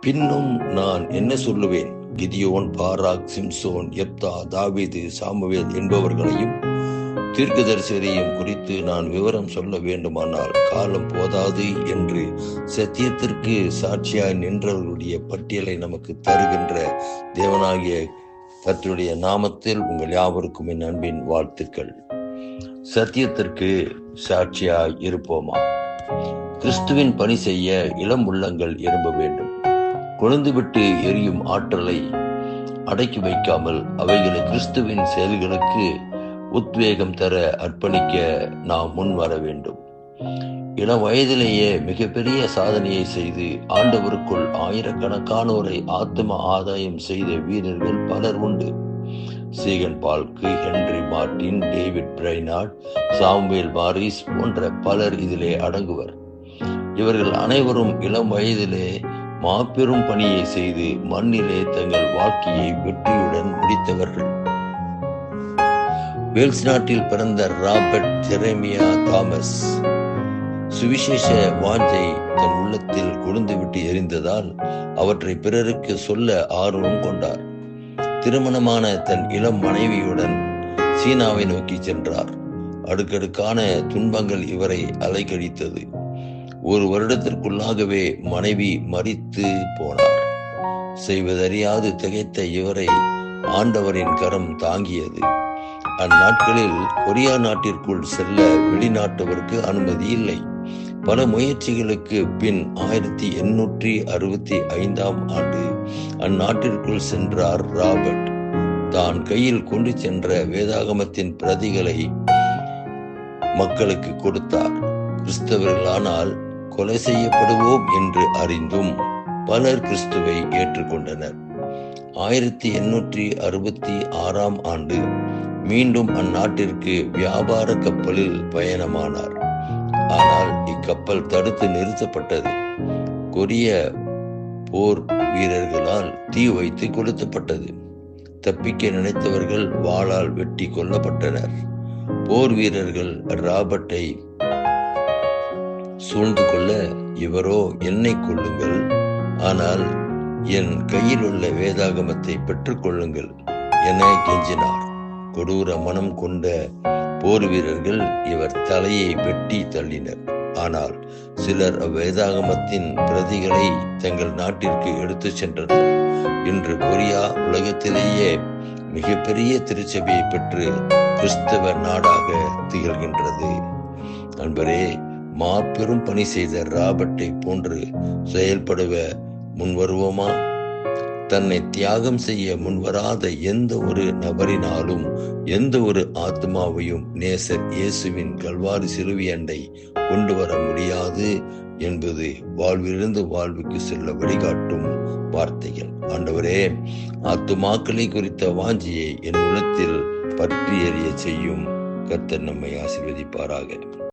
பின்னும் நான் என்ன சொல்லுவேன்? கிதியோன் பாராக் சிம்சோன் எப்தா தாவிது சாமுவேல் என்பவர்களையும் தீர்க்கதரிசிகளையும் குறித்து நான் விவரம் சொல்ல வேண்டுமானால் காலம் போதாது என்று சத்தியத்திற்கு சாட்சியாய் நின்றவர்களுடைய பட்டியலை நமக்கு தருகின்ற தேவனாகிய கத்தருடைய நாமத்தில் உங்கள் யாவருக்கும் என் அன்பின் வாழ்த்துக்கள். சத்தியத்திற்கு சாட்சியாய் இருப்போமா? கிறிஸ்துவின் பணி செய்ய இளம் உள்ளங்கள் எழும்ப வேண்டும். கொழுந்துவிட்டு எரியும் ஆற்றலை அடக்கி வைக்காமல் அவைகளை கிறிஸ்துவின் செயல்களுக்கு உத்வேகம் தர அர்ப்பணிக்க நாம் முன் வர வேண்டும். இளம் வயதிலேயே மிகப்பெரிய சாதனையை செய்து ஆண்டவருக்குள் ஆயிரக்கணக்கானோரை ஆத்ம ஆதாயம் செய்த வீரர்கள் பலர் உண்டு. Ziegenbalg Henry Martin David Brainerd Samuel Paris போன்ற பலர் இதிலே அடங்குவர். இவர்கள் அனைவரும் இளம் வயதிலே மாபெரும் பணியை செய்து மண்ணிலே தங்கள் வாழ்க்கையை வெற்றியுடன் முடித்தவர்கள். வேல்ஸ் நாட்டில் பிறந்த ராபர்ட் ஜெரேமியா தாமஸ் சுவிசேஷ வாஞ்சை தன் உள்ளத்தில் கொழுந்துவிட்டு எரிந்ததால் அவற்றை பிறருக்கு சொல்ல ஆர்வம் கொண்டார். திருமணமான தன் இளம் மனைவியுடன் சீனாவை நோக்கி சென்றார். அடுக்கடுக்கான துன்பங்கள் இவரை அலைக்கழித்தது ஒரு வருடத்திற்குள்ளாகவே மனைவி மறித்து போனார் செய்வதறியாது திகைத்த இவரை ஆண்டவரின் கரம் தாங்கியது. அந்நாட்களில் கொரியா நாட்டிற்குள் செல்ல வெளிநாட்டவருக்கு அனுமதி இல்லை. பல முயற்சிகளுக்கு பின் ஆயிரத்தி எண்ணூற்றி அறுபத்தி ஐந்தாம் ஆண்டு அந்நாட்டிற்குள் சென்றார் ராபர்ட். தான் கையில் கொண்டு சென்ற வேதாகமத்தின் பிரதிகளை மக்களுக்கு கொடுத்தார். கிறிஸ்தவர்களானால் கொலை செய்யப்படுவோம் என்று அறிந்தும் பலர் கிறிஸ்துவை ஏற்றுக்கொண்டனர். ஆயிரத்தி எண்ணூற்றி அறுபத்தி ஆறாம் ஆண்டு மீண்டும் அந்நாட்டிற்கு வியாபார கப்பலில் பயணமானார். ஆனால் இக்கப்பல் தடுத்து நிறுத்தப்பட்டது. கொரிய போர் வீரர்களால் தீ வைத்து கொளுத்தப்பட்டது. தப்பிக்க நினைத்தவர்கள் வாளால் வெட்டி கொல்லப்பட்டனர். போர் வீரர்கள் ராபர்ட்டை சூழ்ந்து கொள்ள இவரோ என்னை கொள்ளுங்கள் ஆனால் என் கையில் உள்ள வேதாகமத்தை பெற்றுக்கொள்ளுங்கள் என கெஞ்சினார். கொடூர மனம் கொண்ட போர் வீரர்கள் இவர் தலையை வெட்டி தள்ளினர். ஆனால் சிலர் அவ்வேதாகமத்தின் பிரதிகளை தங்கள் நாட்டிற்கு எடுத்துச் சென்றனர். இன்று கொரியா உலகத்திலேயே மிகப்பெரிய திருச்சபையை பெற்று கிறிஸ்தவ நாடாக திகழ்கின்றது. நண்பரே மாபெரும் பணி செய்த ராபர்ட்டை போன்று செயல்படுவ முன்வருவோமா? தன்னை தியாகம் செய்ய முன்வராத எந்த ஒரு நபரினாலும் எந்த ஒரு ஆத்மாவையும் நேசர் இயேசுவின் கல்வாரி சிறுவியண்டை அண்டை கொண்டு வர முடியாது என்பது வாழ்விலிருந்து வாழ்வுக்கு செல்ல வழிகாட்டும் வார்த்தைகள். ஆண்டவரே ஆத்துமாக்களை குறித்த வாஞ்சியை என் உள்ளத்தில் பற்றி எறிய செய்யும் கர்த்தர் நம்மை ஆசீர்வதிப்பாராக.